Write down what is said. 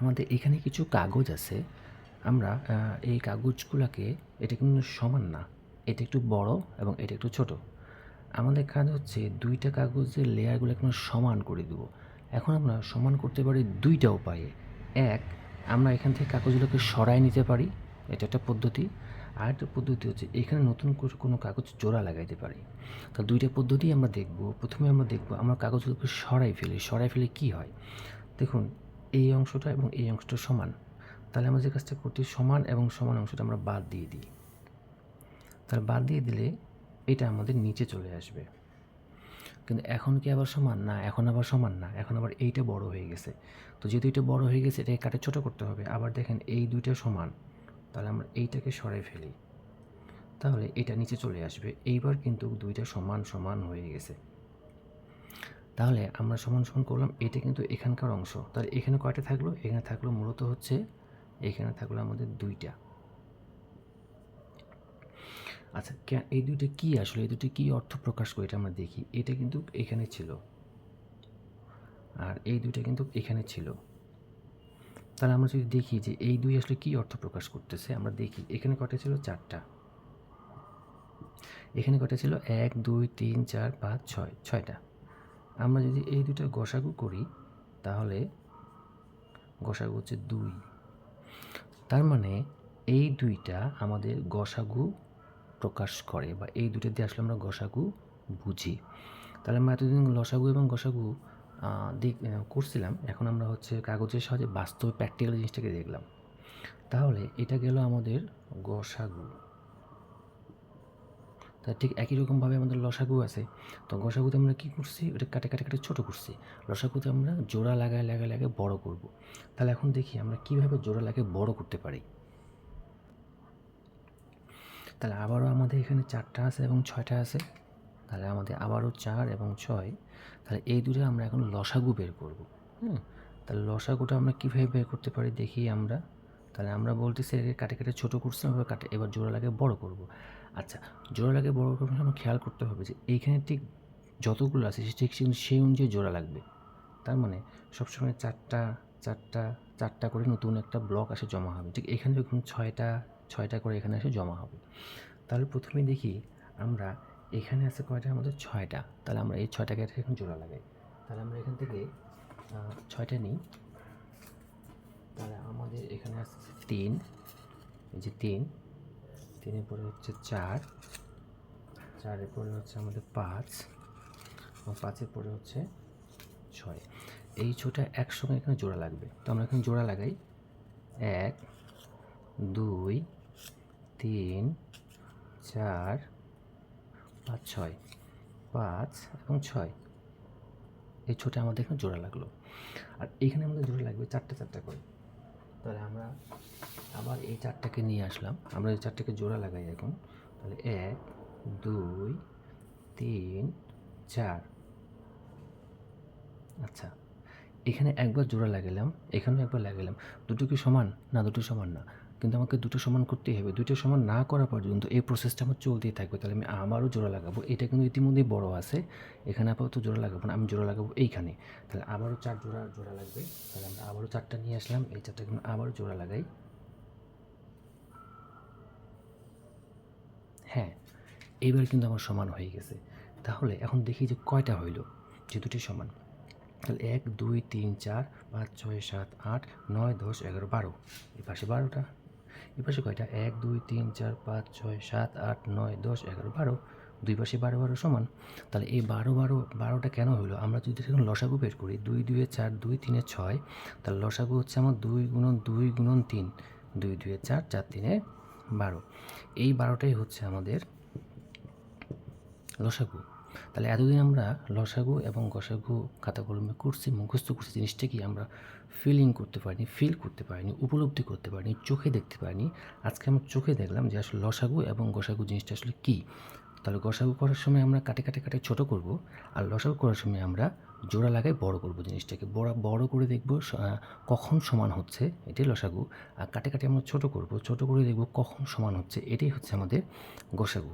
আমাদের এখানে কিছু কাগজ আছে। আমরা এই কাগজগুলোকে, এটা কিন্তু সমান না। এটা একটু বড় এবং এটা একটু ছোট। আমাদের কাজ হচ্ছে দুইটা কাগজের লেয়ারগুলো এখন সমান করে দেবো। এখন আমরা সমান করতে পারি দুইটা উপায়ে। এক, আমরা এখান থেকে কাগজগুলোকে সরাই নিতে পারি। এটা একটা পদ্ধতি। আর একটা পদ্ধতি হচ্ছে এখানে নতুন কোনো কাগজ জোড়া লাগাইতে পারি। তো দুইটা পদ্ধতি আমরা দেখব। প্রথমে আমরা দেখব আমরা কাগজগুলোকে সরাই ফেলি। সরাই ফেলে কি হয়? দেখুন এই অংশটা এবং এই অংশটা সমান। তাহলে আমরা যে কাজটা করতে সমান এবং সমান অংশটা আমরা বাদ দিয়ে দিই। তাহলে বাদ দিয়ে দিলে এটা আমাদের নিচে চলে আসবে। কিন্তু এখন কি আবার সমান? না, এখন আবার সমান না। এখন আবার এইটা বড় হয়ে গেছে। তো যেহেতু এটা বড় হয়ে গেছে, এটাকে কাটে ছোটো করতে হবে। আবার দেখেন এই দুইটা সমান। তাহলে আমরা এইটাকে সরাই ফেলি। তাহলে এটা নিচে চলে আসবে। এইবার কিন্তু দুইটা সমান সমান হয়ে গেছে। তাহলে আমরা সমান সমান করলাম, এটা কিন্তু এখানকার অংশ। তাহলে এখানে কয়টা থাকল? এখানে থাকল মূলত হচ্ছে, এখানে থাকল আমাদের দুইটা। আচ্ছা এই দুইটা কি আসলে? এই দুটো কি অর্থ প্রকাশ করে এটা আমরা দেখি। এটা কিন্তু এখানে ছিল। আর এই দুইটা কিন্তু এখানে ছিল। তাহলে আমরা যদি দেখি যে এই দুই আসলে কি অর্থ প্রকাশ করতেছে, আমরা দেখি, এখানে কয়টা ছিল? চারটা। এখানে কয়টা ছিল? এক, দুই, তিন, চার, পাঁচ, ছয়। ছয়টা। আমরা যদি এই দুটো গসাগু করি, তাহলে গসাগু হচ্ছে দুই। তার মানে এই দুইটা আমাদের গসাগু প্রকাশ করে বা এই দুটো দিয়ে আসলে আমরা গসাগু বুঝি। তাহলে আমরা এতদিন লসাগু এবং গসাগু দিক করছিলাম, এখন আমরা হচ্ছে কাগজের সাহায্যে বাস্তব প্র্যাকটিক্যাল জিনিসটাকে দেখলাম। তাহলে এটা গেল আমাদের গসাগু। তা ঠিক একই রকমভাবে আমাদের লসাগু আছে। তো গসাগুতে আমরা কী করছি? ওটা কাটে কাটে কাটে ছোটো করছি। লসাগুতে আমরা জোড়া লাগায় লাগায় লাগায় বড় করব। তাহলে এখন দেখি আমরা কীভাবে জোড়া লাগিয়ে বড় করতে পারি। তাহলে আবারও আমাদের এখানে চারটা আছে এবং ছয়টা আছে। তাহলে আমাদের আবারও চার এবং ছয়। তাহলে এই দুটো আমরা এখন লসাগু বের করব। হুম? তাহলে লসাগুটা আমরা কীভাবে বের করতে পারি দেখি আমরা। তাহলে আমরা বলতেছি এটাকে কাটে কাটে ছোটো করছি এবার কাটে, এবার জোড়া লাগে বড় করব। আচ্ছা জোড়া লাগে বড় করব আমরা খেয়াল করতে হবে যে এইখানে ঠিক যতগুলো আছে সে ঠিক সেই অনুযায়ী জোড়া লাগবে। তার মানে সবসময় চারটা চারটা চারটা করে নতুন একটা ব্লক আসে জমা হবে। ঠিক এখানে যখন ছয়টা ছয়টা করে এখানে এসে জমা হবে। তাহলে প্রথমে দেখি আমরা এখানে আছে কয়টা? আমাদের ছয়টা। তাহলে আমরা এই ছয়টাকে এখন জোড়া লাগাই। তাহলে আমরা এখান থেকে ছয়টা নিই। তাহলে আমাদের এখানে আসছে তিন, এই যে তিন, তিনের পরে হচ্ছে চার, চারের পরে হচ্ছে আমাদের পাঁচ, এবং পাঁচের পরে হচ্ছে ছয়। এই ছটা একসঙ্গে এখানে জোড়া লাগবে। তো আমরা এখানে জোড়া লাগাই। এক, দুই, তিন, চার, পাঁচ, ছয়। পাঁচ এবং ছয়। এই ছোটো আমাদের এখানে জোড়া লাগল। আর এখানে আমাদের জোড়া লাগবে চারটে চারটে করে। তাহলে আমরা আবার এই চারটাকে নিয়ে আসলাম। আমরা এই চারটাকে জোড়া লাগাই এখন। তাহলে এক, দুই, তিন, চার। আচ্ছা এখানে একবার জোড়া লাগালাম, এখানেও একবার লাগালাম। দুটো কি সমান? না, দুটো সমান না। কিন্তু আমাকে দুটো সমান করতেই হবে। দুটো সমান না করা পর্যন্ত এই প্রসেসটা আমার চলতেই থাকবে। তাহলে আমি আমারও জোড়া লাগাবো। এটা কিন্তু ইতিমধ্যেই বড় আছে। এখানে আপাতত জোড়া লাগাবো না, আমি জোড়া লাগাবো এইখানে। তাহলে আবারও চার জোড়া জোড়া লাগবে। তাহলে আমরা আবারও চারটা নিয়ে আসলাম। এই চারটা কিন্তু আবারও জোড়া লাগাই। হ্যাঁ এইবার কিন্তু আমার সমান হয়ে গেছে। তাহলে এখন দেখি যে কয়টা হইল, যে দুটি সমান। তাহলে এক, দুই, তিন, চার, পাঁচ, ছয়, সাত, আট, নয়, দশ, এগারো, বারো। এই পাশে বারোটা এই পাশে কয়টা? এক, দুই, তিন, চার, পাঁচ, ছয়, সাত, আট, নয়, দশ, এগারো, বারো। দুই পাশে বারো বারো সমান। তাহলে এই বারো বারো, বারোটা কেন হলো? আমরা যদি এখন লসাগু বের করি, দুই, দুয়ে চার, দুই, তিনে ছয়, তাহলে লসাগু হচ্ছে আমার দুই গুণন দুই গুণন তিন। দুই, দুয়ে চার চার, তিনে বারো। এই বারোটাই হচ্ছে আমাদের লসাগু। তাহলে এতদিন আমরা লসাগু এবং গসাগু খাতা কলমে করছি, মুখস্থ করছি জিনিসটা কি আমরা ফিলিং করতে পারিনি ফিল করতে পারিনি, উপলব্ধি করতে পারিনি, চোখে দেখতে পারিনি। আজকে আমরা চোখে দেখলাম যে আসলে লসাগু এবং গসাগু জিনিসটা আসলে কী। তাহলে গসাগু করার সময় আমরা কাটে কাটে কাটে ছোটো করব আর লসাগু করার সময় আমরা জোড়া লাগাই বড় করব জিনিসটাকে। বড় বড় করে দেখব কখন সমান হচ্ছে এটাই লসাগু। আর কাটে কাটে আমরা ছোটো করব, ছোটো করে দেখব কখন সমান হচ্ছে, এটাই হচ্ছে আমাদের গসাগু।